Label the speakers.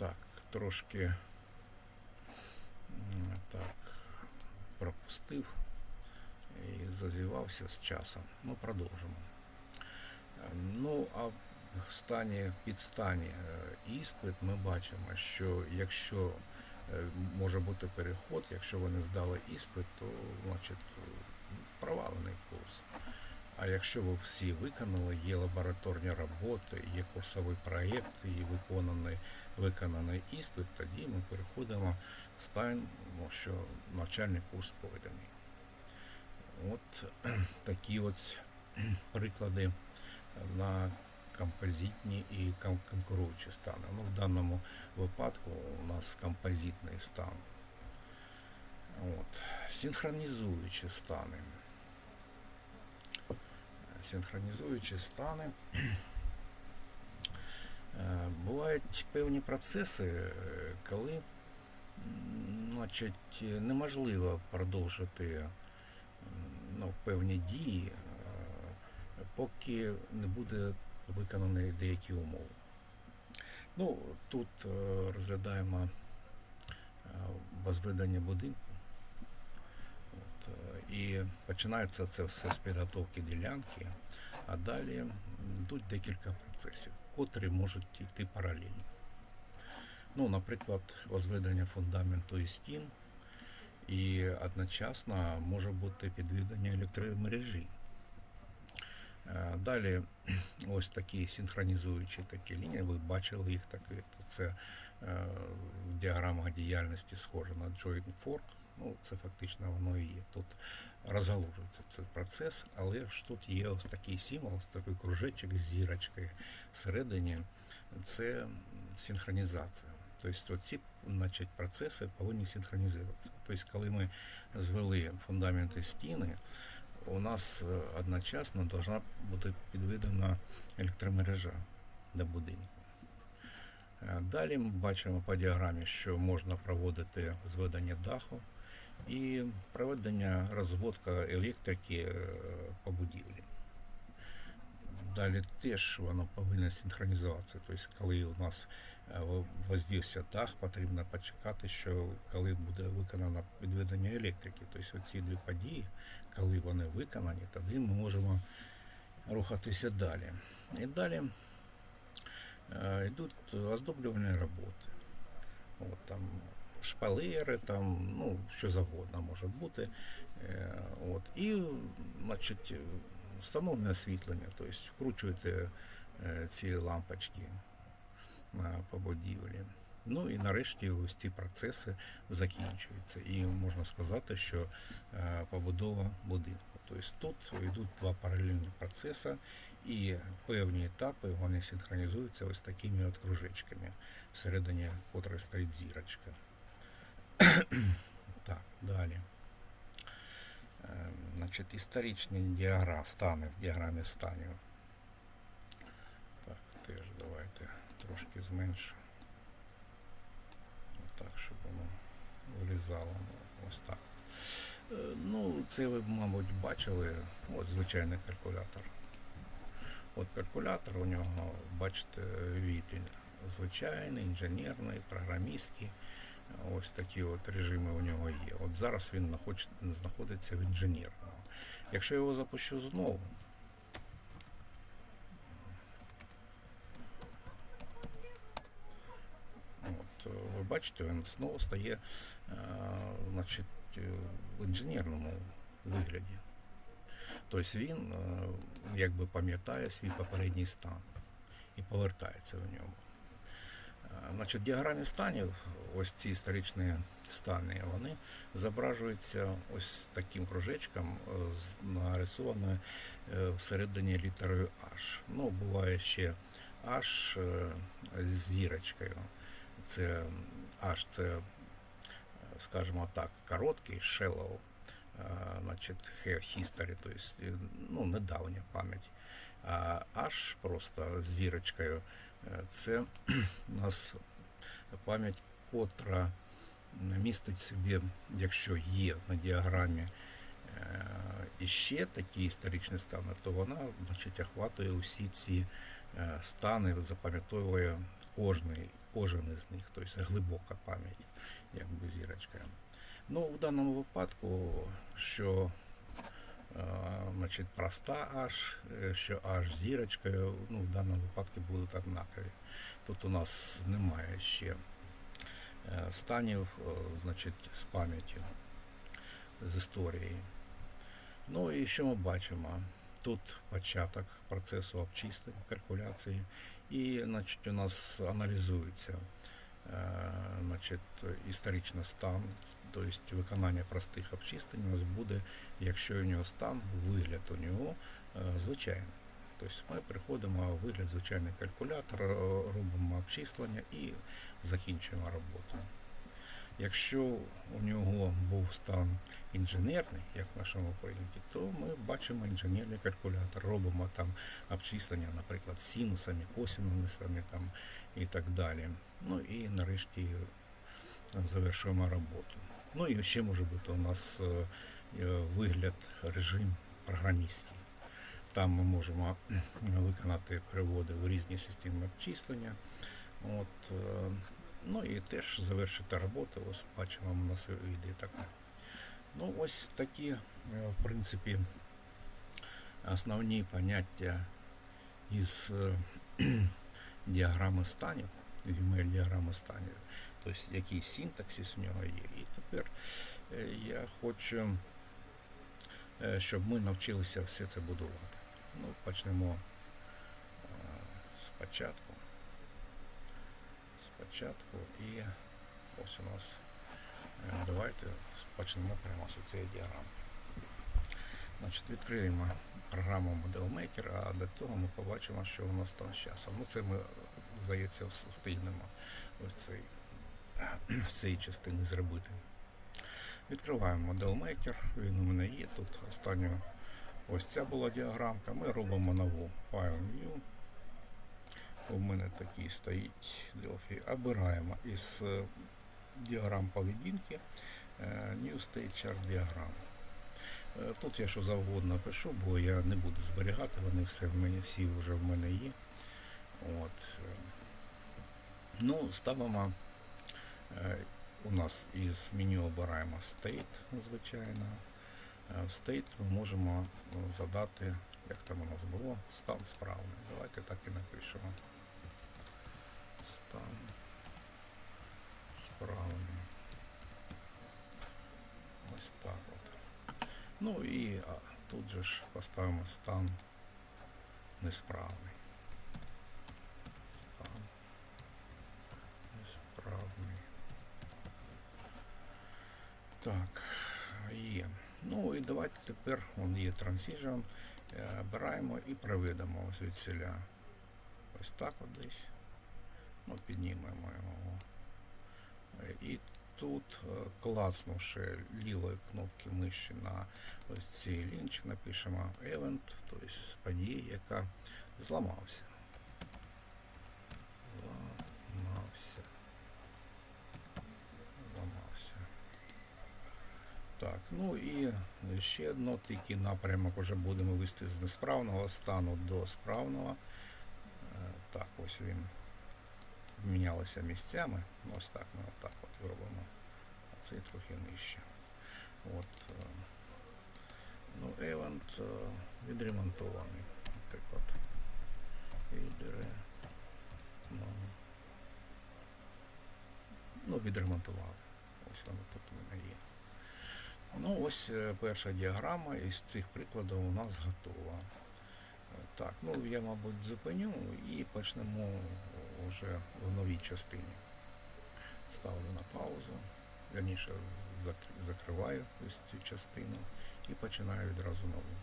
Speaker 1: Так, трошки так, пропустив і зазівався з часом. Ну, продовжимо. Ну, а в стані підстані е, іспит ми бачимо, що якщо е, може бути переход, якщо ви не здали іспит, то значить провалений курс. А якщо ви всі виконали, є лабораторні роботи, є курсовий проєкт і виконаний, виконаний іспит, тоді ми переходимо в стан, що навчальний курс пройдений. От такі от приклади на композитні і конкуруючі стани. Ну, в даному випадку у нас композитний стан. От. Синхронізуючі стани. Синхронізуючі стани. Е, Бувають певні процеси, е, коли значить, неможливо продовжити ну, певні дії, е, поки не буде виконані деякі умови. Ну, тут розглядаємо возведення будинку. І починається це все з підготовки ділянки, а далі йдуть декілька процесів, котрі можуть йти паралельно. Ну, наприклад, возведення фундаменту і стін, і одночасно може бути підведення електромережі. Е, Далі ось такі синхронізуючі такі лінії, ви бачили їх такі. Це е, в діаграмах діяльності схоже на joint fork. Ну, це фактично воно і є. Тут розгалужується цей процес, але ж тут є ось такий символ, ось такий кружечок з зірочкою всередині. Це синхронізація. Тобто ці значить, процеси повинні синхронізуватися. Тобто, коли ми звели фундаменти стіни, у нас е, одночасно повинна бути підведена електромережа до будинку. Е, Далі ми бачимо по діаграмі, що можна проводити зведення даху і проведення розводка електрики е, по будівлі. Далі теж воно повинно синхронізуватися. Тобто, коли у нас е, возвівся дах, потрібно почекати, що коли буде виконано підведення електрики. Тобто ці дві події, коли вони виконані, тоді ми можемо рухатися далі. І далі е, йдуть оздоблювальні роботи. От, там, шпалери, там, ну, що завгодно може бути. Е, от, і, значить, встановлене освітлення, тобто вкручуєте е, ці лампочки е, по будівлі. Ну і нарешті ось ці процеси закінчуються. І можна сказати, що побудова будинку. Тобто тут йдуть два паралельні процеси, і певні етапи вони синхронізуються ось такими от кружечками, всередині котрої стоїть зірочка. Так, далі. Е, Значить, історичні діаграми, стани в діаграмі станів. Так, теж давайте трошки зменшу. Так, щоб воно влізало. Ось так. Е, Ну, це ви, мабуть, бачили. Ось звичайний калькулятор. От калькулятор у нього, бачите, відділ звичайний, інженерний, програмістський. Ось такі от режими у нього є. От зараз він знаходить- знаходиться в інженерному. Якщо я його запущу знову, от, ви бачите, він знову стає е, значить, е, в інженерному вигляді. Тобто він е, якби пам'ятає свій попередній стан і повертається в ньому. Е, Значить, діаграмі станів, ось ці історичні стани, вони зображуються ось таким кружечком, е, нарисованою е, всередині літерою H. Ну, буває ще H з зірочкою. Це H це, скажімо так, короткий, shallow, значить, history, тобто, ну, недавня пам'ять. А H просто з зірочкою е, це у нас пам'ять, котра містить собі, якщо є на діаграмі е, іще такі історичні стани, то вона значить, охватує усі ці е, стани, запам'ятовує кожний кожен із них, тобто глибока пам'ять, якби зірочка. Ну, в даному випадку, що значить, проста H, е, що з зірочкою, ну, в даному випадку будуть однакові. Тут у нас немає ще е, станів, е, значить, з пам'яттю, з історії. Ну і що ми бачимо? Тут початок процесу обчислень, калькуляції, і значить, у нас аналізується е, значить, історичний стан, тобто виконання простих обчислень у нас буде, якщо у нього стан, вигляд у нього е, звичайний. Тобто ми приходимо в вигляд звичайний калькулятор, е, робимо обчислення і закінчуємо роботу. Якщо у нього був стан інженерний, як в нашому прийнятті, то ми бачимо інженерний калькулятор, робимо там обчислення, наприклад, синусами, косинусами там, і так далі. Ну і нарешті завершуємо роботу. Ну і ще може бути у нас е, е, вигляд, режим програмістський. Там ми можемо виконати переводи в різні системи обчислення. От, е, ну і теж завершити роботу. Ось бачимо, у нас йде таке. Ну, ось такі, е, в принципі, основні поняття із е, діаграми станів, email діаграми станів, тобто який синтаксис в нього є. І тепер е, я хочу, е, щоб ми навчилися все це будувати. Ну, почнемо е, спочатку. Спочатку і ось у нас. Давайте почнемо прямо з цієї діаграми. Значить, відкриємо програму Model Maker, а до того ми побачимо, що у нас там з часом. Ну, це ми, здається, встигнемо ось цей, в цій частині зробити. Відкриваємо Model Maker, він у мене є. Тут остання ось ця була діаграмка. Ми робимо нову File New. У мене такий стоїть Delphi. Обираємо із е, діаграм поведінки е, New State Chart діаграм. Е, Тут я що завгодно пишу, бо я не буду зберігати, вони все в мене, всі вже в мене є. От. Ну, ставимо у нас із меню обираємо State, звичайно. Е, В State ми можемо е, задати, як там у нас було, стан справний. Давайте так і напишемо. Стан справний. Ось так от. Ну і а, тут же ж поставимо стан несправний. Стан несправний. Так, є. Ну і давайте тепер, вон є Transition, е, обираємо і проведемо ось. Ось так от десь. Ну, піднімемо його. Е, І тут, е, класнувши лівою кнопки миші на ось цей лінч, напишемо event, тобто подія, яка. Зламався. Зламався. Так, ну і ще одно, тільки напрямок вже будемо вести з несправного стану до справного. Е, Так, ось він мінялися місцями. Ну, Ось так ми отак от зробимо. А цей трохи нижче. От, е, ну, Евент відремонтований, наприклад. Відре... Ну, ну, відремонтували. Ось воно тут у мене є. Ну, ось е, перша діаграма із цих прикладів у нас готова. Е, Так, ну я, мабуть, зупиню і почнемо вже в новій частині. Ставлю на паузу. Верніше закриваю ось цю частину і починаю відразу нову.